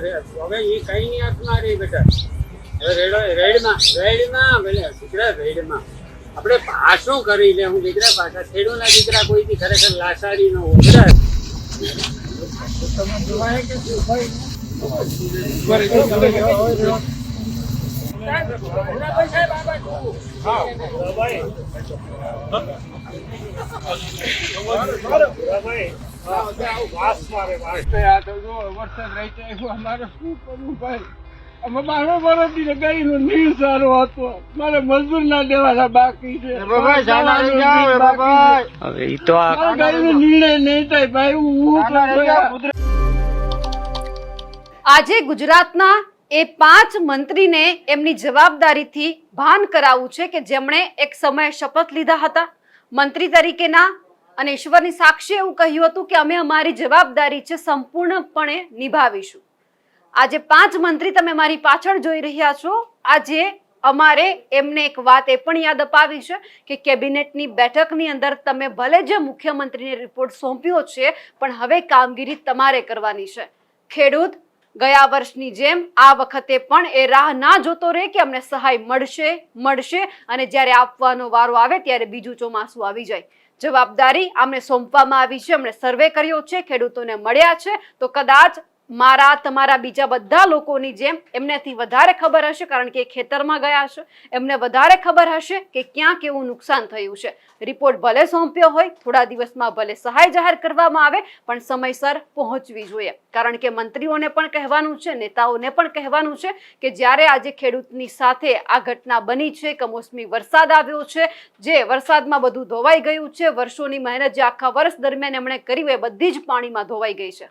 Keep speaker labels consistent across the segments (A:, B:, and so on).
A: હવે એ કઈ ની હાથમાં રહી બેટા? રેડો રેડમાં રેડમાં ભલે દીકરા રેડમાં. આપણે પાછું કરી લે હું દીકરા પાછા ખેડૂના દીકરા કોઈથી ખરેખર લાસારી નો ઉભરા તમે જોવાય કે ભાઈ?
B: નીર સારો હતો મારે મજૂર ના દેવાના બાકી છે
A: હવે ઈ તો આ
B: ગાડીનો નિર્ણય નહીં થાય ભાઈ હું
C: આજે ગુજરાતના એ પાંચ મંત્રીને એમની જવાબદારીથી ભાન કરાવવું છે કે જેમણે એક સમયે શપથ લીધા હતા. મંત્રી તરીકેના અને ઈશ્વરની સાક્ષી એવું કહ્યું હતું કે અમે અમારી જવાબદારી છે સંપૂર્ણપણે નિભાવીશું. આજે પાંચ મંત્રી તમે મારી પાછળ જોઈ રહ્યા છો. આજે અમારે એમને એક વાત એ પણ યાદ અપાવી છે કે કેબિનેટની બેઠકની અંદર તમે ભલે જે મુખ્યમંત્રીને રિપોર્ટ સોંપ્યો છે, પણ હવે કામગીરી તમારે કરવાની છે. ખેડૂત ગયા વર્ષની જેમ આ વખતે પણ એ રાહ ના જોતો રહે કે અમને સહાય મળશે મળશે અને જ્યારે આપવાનો વારો આવે ત્યારે બીજું ચોમાસું આવી જાય. જવાબદારી અમને સોંપવામાં આવી છે, અમને સર્વે કર્યો છે, ખેડૂતોને મળ્યા છે. તો કદાચ મારા, તમારા બીજા બધા લોકોની જેમ એમનેથી વધારે ખબર હશે, કારણ કે ખેતરમાં ગયા છે એમને વધારે ખબર હશે કે ક્યાં કેવું નુકસાન થયું છે. રિપોર્ટ ભલે સોંપ્યો હોય, થોડા દિવસમાં ભલે સહાય જાહેર કરવામાં આવે, પણ સમયસર પહોંચવી જોઈએ. કારણ કે મંત્રીઓને પણ કહેવાનું છે, નેતાઓને પણ કહેવાનું છે કે જ્યારે આજે ખેડૂતની સાથે આ ઘટના બની છે, કમોસમી વરસાદ આવ્યો છે, જે વરસાદમાં બધું ધોવાઈ ગયું છે, વર્ષોની મહેનત જે આખા વર્ષ દરમિયાન એમણે કરી એ બધી જ પાણીમાં ધોવાઈ ગઈ છે.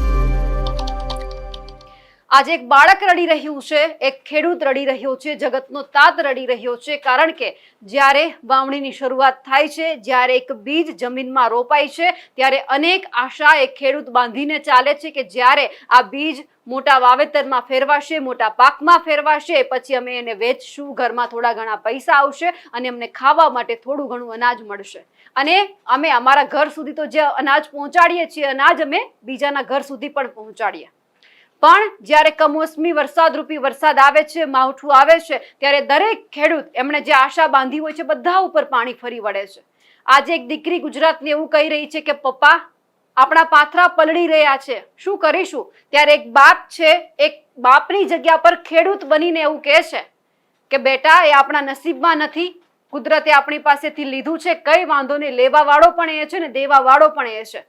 C: આજે એક બાળક રડી રહ્યું છે, એક ખેડૂત રડી રહ્યો છે, જગતનો તાત રડી રહ્યો છે, કારણ કે જ્યારે વાવણીની શરૂઆત થાય છે, જ્યારે એક બીજ જમીનમાં રોપાય છે, ત્યારે અનેક આશા એક ખેડૂત બાંધીને ચાલે છે કે જ્યારે આ બીજ મોટા વાવેતરમાં ફેરવાશે, મોટા પાકમાં ફેરવાશે, પછી અમે એને વેચશું, ઘરમાં થોડા ઘણા પૈસા આવશે અને અમને ખાવા માટે થોડું ઘણું અનાજ મળશે. અને અમે અમારા ઘર સુધી તો જે અનાજ પહોંચાડીએ છીએ, અનાજ અમે બીજાના ઘર સુધી પણ પહોંચાડીએ. પણ જ્યારે કમોસમી વરસાદરૂપી વરસાદ આવે છે, માવઠું આવે છે, ત્યારે દરેક ખેડૂત એમણે જે આશા બાંધી હોય છે, બધા ઉપર પાણી ફરી વળે છે. આજે એક દીકરી ગુજરાતને એવું કહી રહી છે કે, પપ્પા, આપણા પાથરા પલળી રહ્યા છે. શું કરીશું? ત્યારે એક બાપ છે, એક બાપની જગ્યા પર ખેડૂત બનીને એવું કહે છે કે, બેટા, એ આપણા નસીબમાં નથી. કુદરતે આપણી પાસેથી લીધું છે. કઈ વાંધો નહીં. લેવા વાળો પણ એ છે ને દેવા વાળો પણ એ છે.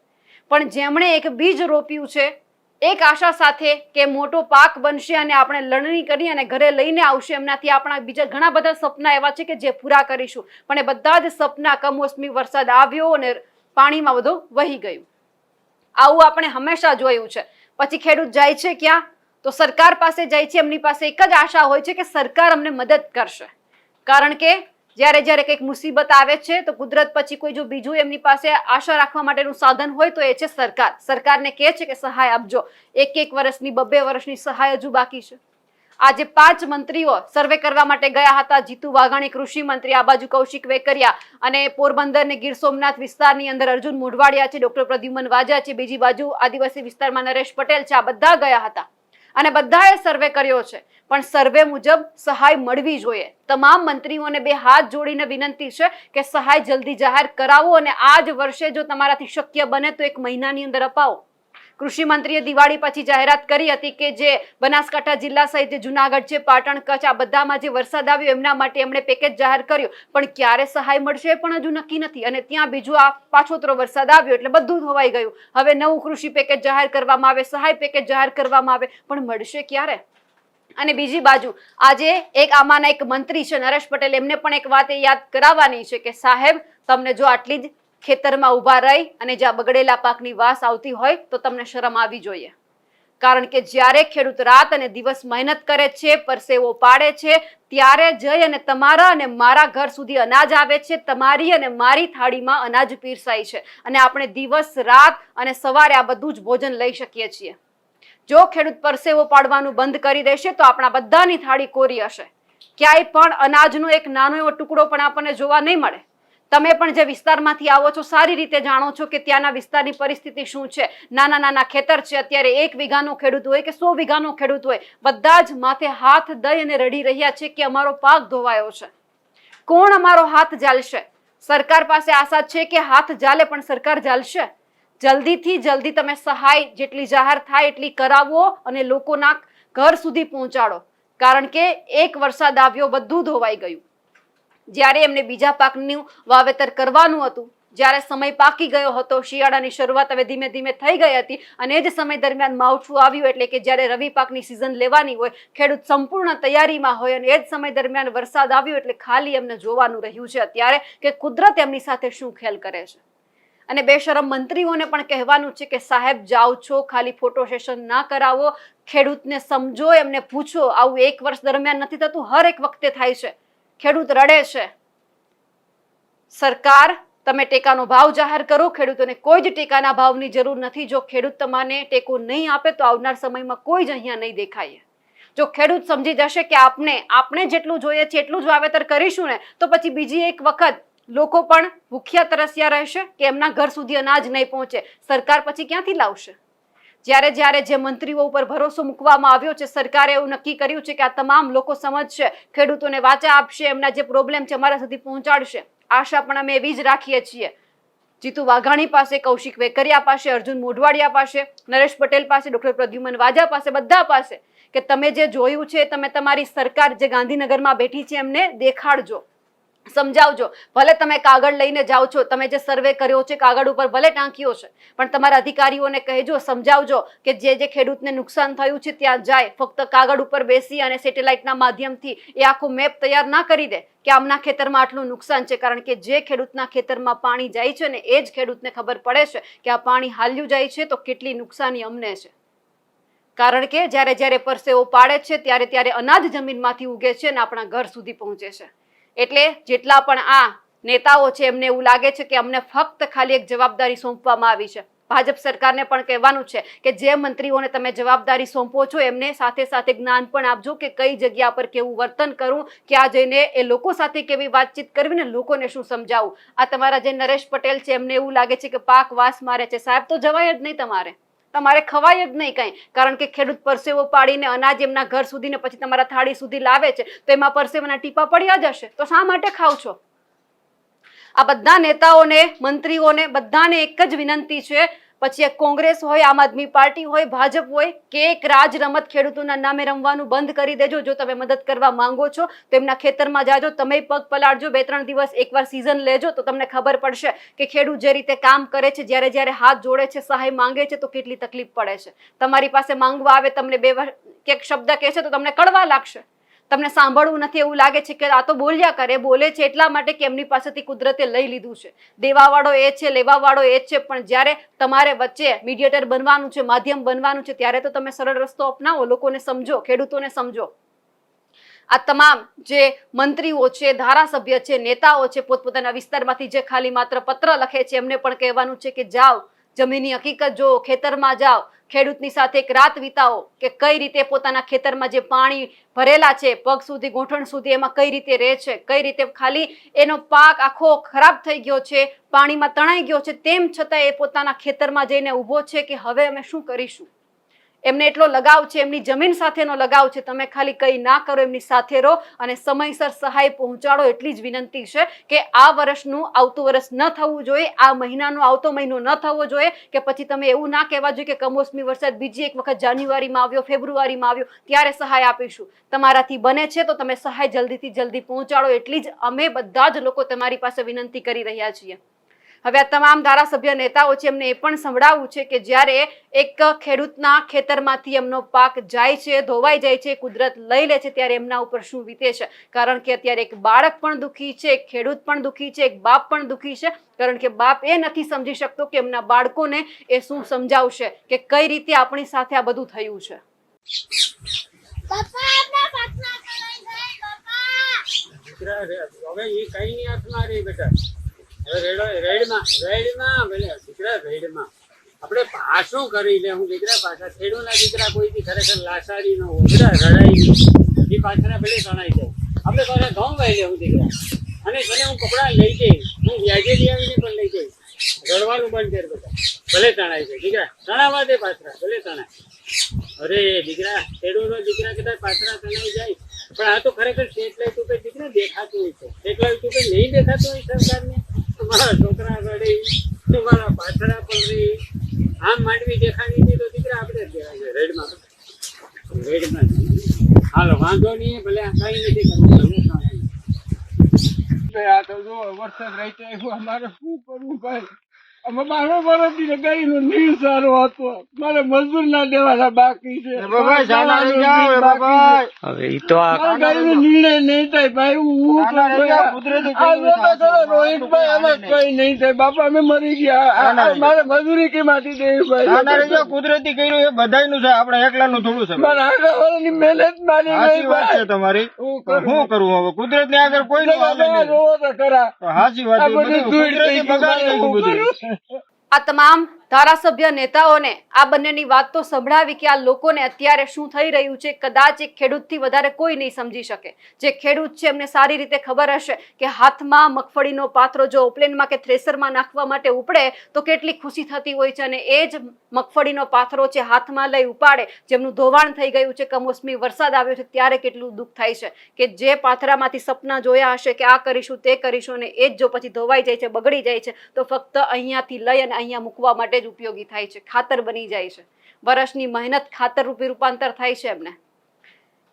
C: પણ જેમણે એક બીજ રોપ્યું છે એક આશા સાથે કે મોટો પાક બનશે અને આપણે લણણી કરી અને ઘરે લઈને આવશે. એમનાથી આપણા બીજા ઘણા બધા સપના એવા છે કે જે પૂરા કરીશું. પણ એ બધા જ સપના કમોસમી વરસાદ આવ્યો અને પાણીમાં બધું વહી ગયું. આવું આપણે હંમેશા જોયું છે. પછી ખેડૂત જાય છે ક્યાં? તો સરકાર પાસે જાય છે. એમની પાસે એક જ આશા હોય છે કે સરકાર અમને મદદ કરશે. કારણ કે જ્યારે જ્યારે કંઈક મુસીબત આવે છે, તો કુદરત પછી કોઈ જો બીજું એમની પાસે આશા રાખવા માટેનું સાધન હોય, તો એ છે સરકાર. સરકારને કહે છે કે સહાય આપજો. એક એક વર્ષની બબ્બે વર્ષની સહાય હજુ બાકી છે. આજે પાંચ મંત્રીઓ સર્વે કરવા માટે ગયા હતા. જીતુ વાઘાણી કૃષિ મંત્રી, આ બાજુ કૌશિક વેકરિયા અને પોરબંદર ને ગીર સોમનાથ વિસ્તારની અંદર અર્જુન મોઢવાડિયા છે, ડોક્ટર પ્રદ્યુમન વાજા છે. બીજી બાજુ આદિવાસી વિસ્તારમાં નરેશ પટેલ છે. આ બધા ગયા હતા. અને બધાએ સર્વે કર્યો છે. પણ સર્વે મુજબ સહાય મળવી જોઈએ. તમામ મંત્રીઓને બે હાથ જોડીને વિનંતી છે કે સહાય જલ્દી જાહેર કરાવો અને આ જ વર્ષે જો તમારાથી શક્ય બને તો એક મહિનાની અંદર અપાવો. કૃષિ મંત્રીએ દિવાળી પછી જાહેરાત કરી હતી કે જે બનાસકાંઠા જિલ્લા સહિત જુનાગઢ છે, પાટણ, કચ્છ, આ બધામાં જે વરસાદ આવ્યો એમના માટે એમણે પેકેજ જાહેર કર્યું. પણ ક્યારે સહાય મળશે પણ હજુ નક્કી નથી અને ત્યાં બીજું આ પાછોતરો વરસાદ આવ્યો એટલે બધું ધોવાઈ ગયું. હવે નવું કૃષિ પેકેજ જાહેર કરવામાં આવે, સહાય પેકેજ જાહેર કરવામાં આવે, પણ મળશે ક્યારે? અને બીજી બાજુ, આજે એક આમાંના એક મંત્રી છે, નરેશ પટેલ, એમને પણ એક વાત એ યાદ કરાવવાની છે કે સાહેબ, તમને જો આટલી જ ખેતરમાં ઊભા રહી અને જ્યાં બગડેલા પાકની વાસ આવતી હોય તો તમને શરમ આવી જોઈએ. કારણ કે જ્યારે ખેડૂત રાત અને દિવસ મહેનત કરે છે, પરસેવો પાડે છે, ત્યારે જઈ અને તમારા અને મારા ઘર સુધી અનાજ આવે છે, તમારી અને મારી થાળીમાં અનાજ પીરસાય છે. અને આપણે દિવસ, રાત અને સવારે આ બધું જ ભોજન લઈ શકીએ છીએ. જો ખેડૂત પરસેવો પાડવાનું બંધ કરી દેશે, તો આપણા બધાની થાળી કોરી હશે. ક્યાંય પણ અનાજનો એક નાનો એવો ટુકડો પણ આપણને જોવા નહીં મળે. તમે પણ જે વિસ્તારમાંથી આવો છો, સારી રીતે જાણો છો કે ત્યાંના વિસ્તારની પરિસ્થિતિ શું છે. નાના નાના ખેતર છે, અત્યારે એક વીઘાનો ખેડૂત હોય કે સો વીઘાનો ખેડૂત હોય, બધા જ માથે હાથ દઈ અને રડી રહ્યા છે કે અમારો પાક ધોવાયો છે. કોણ અમારો હાથ ઝાલશે સરકાર પાસે આશા છે કે હાથ જાલે, પણ સરકાર ઝાલશે જલ્દીથી જલ્દી તમે સહાય જેટલી જાહેર થાય એટલી કરાવો અને લોકોના ઘર સુધી પહોંચાડો. કારણ કે એક વરસાદ આવ્યો, બધું ધોવાઈ ગયું. જ્યારે એમને બીજા પાકનું વાવેતર કરવાનું હતું, જ્યારે સમય પાકી ગયો હતો, શિયાળાની શરૂઆત હવે ધીમે ધીમે થઈ ગઈ હતી અને એ જ સમય દરમિયાન માવઠું આવ્યું એટલે કે જ્યારે રવિ પાકની સિઝન લેવાની હોય, ખેડૂત સંપૂર્ણ તૈયારીમાં હોય અને એ જ સમય દરમિયાન વરસાદ આવ્યો એટલે ખાલી એમને જોવાનું રહ્યું છે અત્યારે કે કુદરત એમની સાથે શું ખેલ કરે છે. અને બેશરમ મંત્રીઓને પણ કહેવાનું છે કે સાહેબ, જાઓ છો, ખાલી ફોટો સેશન ના કરાવો, ખેડૂતને સમજો, એમને પૂછો, આવું એક વર્ષ દરમિયાન નથી થતું, હર એક વખતે થાય છે. ખેડૂત રડે છે. સરકાર, તમે ટેકાનો ભાવ જાહેર કરો. ખેડૂતોને કોઈ જ ટેકાના ભાવની જરૂર નથી. જો ખેડૂત તમને ટેકો નહીં આપે, તો આવનાર સમયમાં કોઈ જ અહીંયા નહીં દેખાય. જો ખેડૂત સમજી જશે કે આપણે આપણે જેટલું જોઈએ છે, એટલું જ વાવેતર કરીશું ને, તો પછી બીજી એક વખત લોકો પણ ભૂખ્યા તરસ્યા રહેશે કે એમના ઘર સુધી અનાજ નહીં પહોંચે. સરકાર પછી ક્યાંથી લાવશે? જ્યારે જ્યારે જે મંત્રીઓ ઉપર ભરોસો મૂકવામાં આવ્યો છે, સરકારે એવું નક્કી કર્યું છે કે આ તમામ લોકો સમજશે ખેડૂતોને વાચા આપશે, એમના જે પ્રોબ્લેમ છે અમારા સુધી પહોંચાડશે. આશા પણ અમે એવી જ રાખીએ છીએ. જીતુ વાઘાણી પાસે, કૌશિક વેકરિયા પાસે, અર્જુન મોઢવાડિયા પાસે, નરેશ પટેલ પાસે, ડોક્ટર પ્રદ્યુમન વાજા પાસે, બધા પાસે કે તમે જે જોયું છે તમે તમારી સરકાર જે ગાંધીનગરમાં બેઠી છે એમને દેખાડજો. સમજાવજો. ભલે તમે કાગળ લઈને જાઓ છો, તમે જે સર્વે કર્યો છે, કાગળ ઉપર ભલે ટાંક્યો છે, પણ તમારા અધિકારીઓને કહેજો, સમજાવજો કે જે જે ખેડૂતને નુકસાન થયું છે ત્યાં જાય, ફક્ત કાગળ ઉપર બેસી અને સેટેલાઇટના માધ્યમથી એ આખો મેપ તૈયાર ના કરી દે કે આમના ખેતરમાં આટલું નુકસાન છે. કારણ કે જે ખેડૂતના ખેતરમાં પાણી જાય છે ને એ જ ખેડૂતને ખબર પડે છે કે આ પાણી હાલ્યું જાય છે તો કેટલી નુકસાની અમને છે. કારણ કે જ્યારે જ્યારે પરસેવો પાડે છે, ત્યારે ત્યારે અનાજ જમીનમાંથી ઉગે છે અને આપણા ઘર સુધી પહોંચે છે. એટલે જેટલા પણ આ નેતાઓ છે, એમને એવું લાગે છે કે અમને ફક્ત ખાલી એક જવાબદારી સોંપવામાં આવી છે. ભાજપ સરકારને પણ કહેવાનું છે કે જે મંત્રીઓને તમે જવાબદારી સોંપો છો, એમને સાથે સાથે જ્ઞાન પણ આપજો કે કઈ જગ્યા પર કેવું વર્તન કરવું ક્યાં જઈને એ લોકો સાથે કેવી વાતચીત કરવી ને લોકોને શું સમજાવવું આ તમારા જે નરેશ પટેલ છે, એમને એવું લાગે છે કે પાક વાસ મારે છે. સાહેબ, તો જવાય જ નહીં તમારે. તમારે ખવાય જ નહીં કંઈ. કારણ કે ખેડૂત પરસેવો પાડીને અનાજ એમના ઘર સુધી ને પછી તમારા થાળી સુધી લાવે છે, તો એમાં પરસેવાના ટીપા પડ્યા જ હશે. તો શા માટે ખાવ છો? આ બધા નેતાઓને, મંત્રીઓને બધાને એક જ વિનંતી છે પછી એ કોંગ્રેસ હોય, આમ આદમી પાર્ટી હોય, ભાજપ હોય, કે એક રાજ રમત ખેડૂતોના નામે રમવાનું બંધ કરી દેજો. જો તમે મદદ કરવા માંગો છો, તો એમના ખેતરમાં જાજો, તમે પગ પલાળજો, બે ત્રણ દિવસ એકવાર સિઝન લેજો, તો તમને ખબર પડશે કે ખેડૂત જે રીતે કામ કરે છે, જ્યારે જ્યારે હાથ જોડે છે, સહાય માંગે છે, તો કેટલી તકલીફ પડે છે. તમારી પાસે માંગવા આવે, તમને બે વાર ક્યાંક શબ્દ કહે છે, તો તમને કડવા લાગશે. તમને સાંભળવું નથી એવું લાગે છે કે આ તો બોલ્યા કરે, બોલે છે એટલા માટે કે એમની પાસેથી કુદરતે લઈ લીધું છે. દેવાવાળો એ છે, લેવાવાળો એ છે, પણ જ્યારે તમારે વચ્ચે મીડિયેટર બનવાનું છે, માધ્યમ બનવાનું છે, ત્યારે તો તમે સરળ રસ્તો અપનાવો, લોકોને સમજો, ખેડૂતોને સમજો. આ તમામ જે મંત્રીઓ છે, ધારાસભ્ય છે, નેતાઓ છે, પોતપોતાના વિસ્તારમાંથી જે ખાલી માત્ર પત્ર લખે છે, એમને પણ કહેવાનું છે કે જાઓ જમીનની હકીકત જો ખેતરમાં જાઓ, ખેડૂતની સાથે એક રાત વિતાવો કે કઈ રીતે પોતાના ખેતરમાં જે પાણી ભરેલા છે, પગ સુધી, ગોઠણ સુધી એમાં કઈ રીતે રહે છે, કઈ રીતે ખાલી એનો પાક આખો ખરાબ થઈ ગયો છે, પાણીમાં તણાઈ ગયો છે, તેમ છતાં એ પોતાના ખેતરમાં જઈને ઊભો છે કે હવે અમે શું કરીશું? એમને એટલો લગાવ છે, એમની જમીન સાથેનો લગાવ છે, તમે ખાલી કંઈ ના કરો, એમની સાથે રહો અને સમયસર સહાય પહોંચાડો એટલી જ વિનંતી છે કે આ વર્ષનું આવતું વર્ષ ન થવું જોઈએ, આ મહિનાનો, આવતો મહિનો ન થવો જોઈએ, કે પછી તમે એવું ના કહેવા જોઈએ કે કમોસમી વરસાદ બીજી એક વખત જાન્યુઆરીમાં આવ્યો, ફેબ્રુઆરીમાં આવ્યો, ત્યારે સહાય આપીશું. તમારાથી બને છે તો તમે સહાય જલ્દીથી જલ્દી પહોંચાડો, એટલી જ અમે બધા જ લોકો તમારી પાસે વિનંતી કરી રહ્યા છીએ. હવે આ તમામ ધારાસભ્ય નેતાઓ છે એમને એ પણ સંભળાવવું છે કે જ્યારે એક ખેડૂતના ખેતરમાંથી એમનો પાક જાય છે ધોવાઈ જાય છે કુદરત લઈ લે છે ત્યારે એમના ઉપર શું વીતે છે? કારણ કે અત્યારે એક બાળક પણ દુઃખી છે એક ખેડૂત પણ દુઃખી છે એક બાપ પણ દુઃખી છે. કારણ કે બાપ એ નથી સમજી શકતો કે એમના બાળકોને એ શું સમજાવશે કે કઈ રીતે આપણી સાથે આ બધું થયું છે.
A: દીકરા હવે એ કઈ હાથમાં બેટા? રેડમાં રેડમાં ભલે દીકરા રેડમાં. આપણે પાછું કરી લે, હું દીકરા પાછા ખેડૂના દીકરા કોઈથી ખરેખર લાસારી ન હોય. રડાઈ. એ પાછળ ભલે તણાઈ જાય. આપણે પાછા ઘઉં વાઈ લે, હું દીકરા. અને ભલે હું કપડાં લઈ જઈશ. હું વ્યાજે લઈ પણ લઈ જઈશ. રડવાનું બંધ કર બધા. ભલે તણાય છે, દીકરા. તણાવા દે પાથરા ભલે તણાય. અરે દીકરા ખેડૂતનો દીકરા કદાચ પાથરા તણાઈ જાય. પણ આ તો ખરેખર શેટલાય તું કઈ દીકરા દેખાતું હોય છે. શેટલાય તું કઈ નહીં દેખાતું હોય સરકારને? તમારા છોકરા રડે તમારા પાથરા પણ રહી આમ માંડવી દેખાડી હતી તો દીકરા આપણે છે રેડમાં રેડમાં હાલો, વાંધો નહીં, ભલે આ કઈ નથી કરવું.
B: આ તો જો, વરસાદ રહી આવ્યો, અમારે શું કરવું ભાઈ? અમે બારો વર્ષથી લગાવીનું નીર સારો હતો. મારે મજૂર ના દેવાના બાકી છે.
D: બાબાઈ, શાના રહી જાઓ, એ બાબાઈ.
E: હવે ઈ તો આ
B: ગાડીનો નિર્ણય નહીં થાય ભાઈ હું હું
D: શાના રહી જાઓ,
B: કરું
D: કુદરતી
B: આ
D: કેવું
B: લોકો
D: થશે?
B: કરો, રોહિતભાઈ આમાં કઈ નહીં થાય. બાપા અમે મરી ગયા. મારે મજૂરી દેવી ભાઈ?
D: કુદરતી કર્યું એ બધાયનું છે. આપણે એકલાનું થોડું છે.
B: મારા આગળ વાળાની મહેનત મારી
D: સાચી
B: ગઈ
D: વાત છે તમારી.
B: હું
D: પણ
B: કરું?
D: શું કરવું હવે? કુદરતની આગળ કોઈ
B: તમે રોવો તો ખરા.
D: સાચી વાત કુદરતી બગાડી બધું?
C: આ તમામ ધારાસભ્ય નેતાઓને આ બંનેની વાત તો સંભળાવી કે આ લોકોને અત્યારે શું થઈ રહ્યું છે, કદાચ એક ખેડૂતથી વધારે કોઈ નહીં સમજી શકે. જે ખેડૂત છે, એમને સારી રીતે ખબર હશે કે હાથમાં મગફળીનો પાથરો જો ઓપલેનમાં કે થ્રેસરમાં નાખવા માટે ઉપડે, તો કેટલી ખુશી થતી હોય છે અને એ જ મગફળીનો પાથરો છે હાથમાં લઈ ઉપાડે, જેમનું ધોવાણ થઈ ગયું છે, કમોસમી વરસાદ આવ્યો છે, ત્યારે કેટલું દુઃખ થાય છે કે જે પાથરામાંથી સપના જોયા હશે કે આ કરીશું, તે કરીશું અને એ જ જો પછી ધોવાઈ જાય છે, બગડી જાય છે, તો ફક્ત અહીંયાથી લઈ અને અહીંયા મૂકવા માટે ઉપયોગી થાય છે, ખાતર બની જાય છે. વર્ષની મહેનત ખાતર રૂપી રૂપાંતર થાય છે એમને.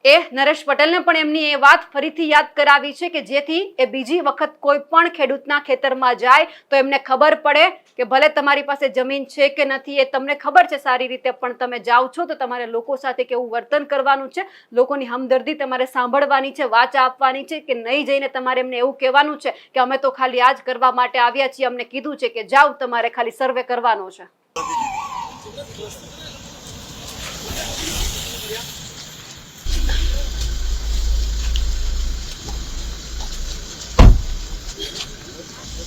C: એ નરેશ પટેલને પણ એમની એ વાત ફરીથી યાદ કરાવી છે કે જેથી એ બીજી વખત કોઈ પણ ખેડૂતના ખેતરમાં જાય તો એમને ખબર પડે કે ભલે તમારી પાસે જમીન છે કે નથી, એ તમને ખબર છે સારી રીતે, પણ તમે જાઓ છો તો તમારે લોકો સાથે કેવું વર્તન કરવાનું છે? લોકોની હમદર્દી તમારે સાંભળવાની છે, વાચા આપવાની છે કે નહીં જઈને તમારે એમને એવું કહેવાનું છે કે અમે તો ખાલી આ જ કરવા માટે આવ્યા છીએ, અમને કીધું છે કે જાઓ, તમારે ખાલી સર્વે કરવાનો છે.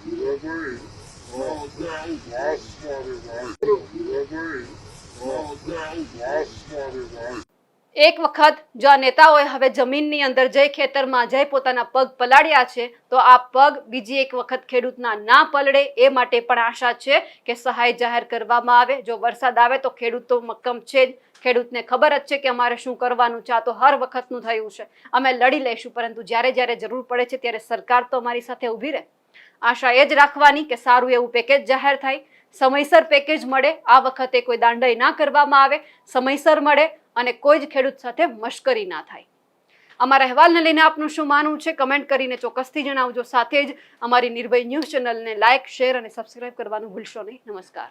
C: એક વખત જો આ નેતાઓએ હવે જમીનની અંદર જઈ ખેતરમાં જઈ પોતાના પગ પલાળ્યા છે, તો આ પગ બીજી એક વખત ખેડૂતના ના પલળે એ માટે પણ આશા છે કે સહાય જાહેર કરવામાં આવે. જો વરસાદ આવે તો ખેડૂત મક્કમ છે જ. ખેડૂતને ખબર જ છે કે અમારે શું કરવાનું છે, આ તો હર વખતનું થયું છે. અમે લડી લઈશું, પરંતુ જ્યારે જ્યારે જરૂર પડે છે, ત્યારે સરકાર તો અમારી સાથે ઊભી રહે. આશા એ જ રાખવાની કે સારું એવું પેકેજ જાહેર થાય. સમયસર પેકેજ મળે, આ વખતે કોઈ દાંડાઈ ના કરવામાં આવે. સમયસર મળે અને કોઈ જ ખેડૂત સાથે મશ્કરી ના થાય. અમારા અહેવાલને લઈને આપનું શું માનવું છે? કમેન્ટ કરીને ચોક્કસથી જણાવજો. સાથે જ અમારી નિર્ભય ન્યૂઝ ચેનલને લાઇક શેર અને સબસ્ક્રાઇબ કરવાનું ભૂલશો નહીં. નમસ્કાર.